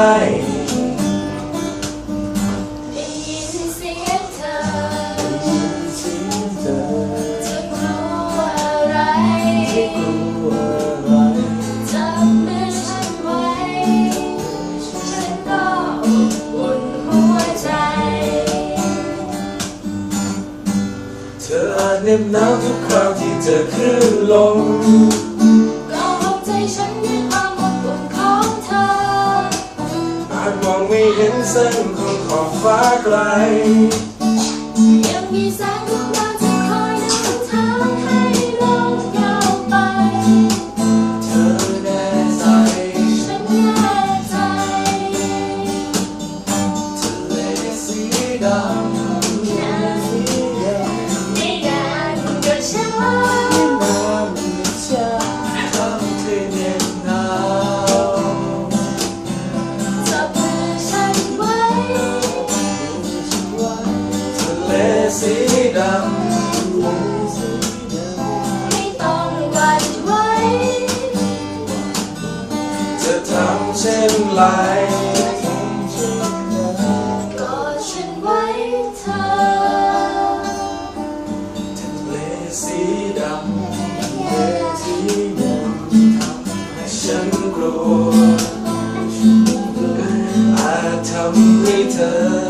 เธออาจเน็บหนาวทุกคราวที่เจอคลื่นลม จมองไม่เห็นเส้นของขอบฟ้าไกล ยังมีแสงดวงดาวจะคอยนำทางให้ลงยาวไป เธอแน่ใจฉันแน่ใจทะเลสีดำ สีดำไม่ต้องหวั่นไหวจะทำเช่นไรกอดฉันไว้เธอทะเลสีดำทะเลสีดำทำให้ฉันกลัวอาจทำให้เธอ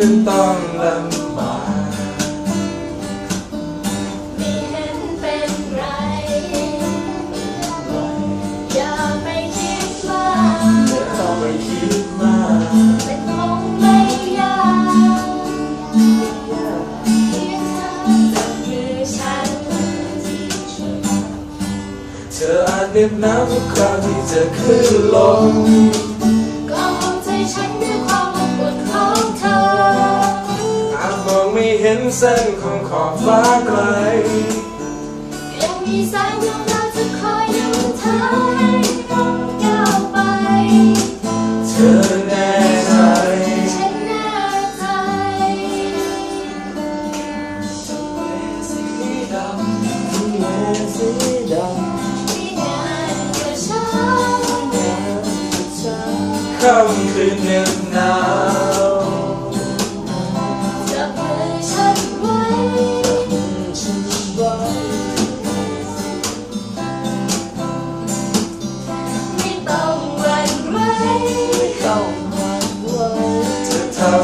นั้นต้องลำบากไม่เห็นเป็นไร อย่าไปคิดมากไม่ต้องไปคิดมากแต่คงไม่ยากเพียงเธอจับมือฉันเธออาจเหน็บหนาวทุกคราวที่เจอคลื่นลม เส้นของขอบฟ้าไกล ยังมีแสงดวงดาวจะคอยนำทางให้เราก้าวไป เธอแน่ใจ ฉันแน่ใจทะเลสีดำทะเลสีดำไม่นานก็ช้าค่ำคืนเหน็บหนาว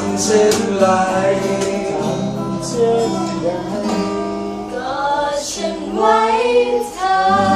ำเช่นไรก็ฉันไว้เธอ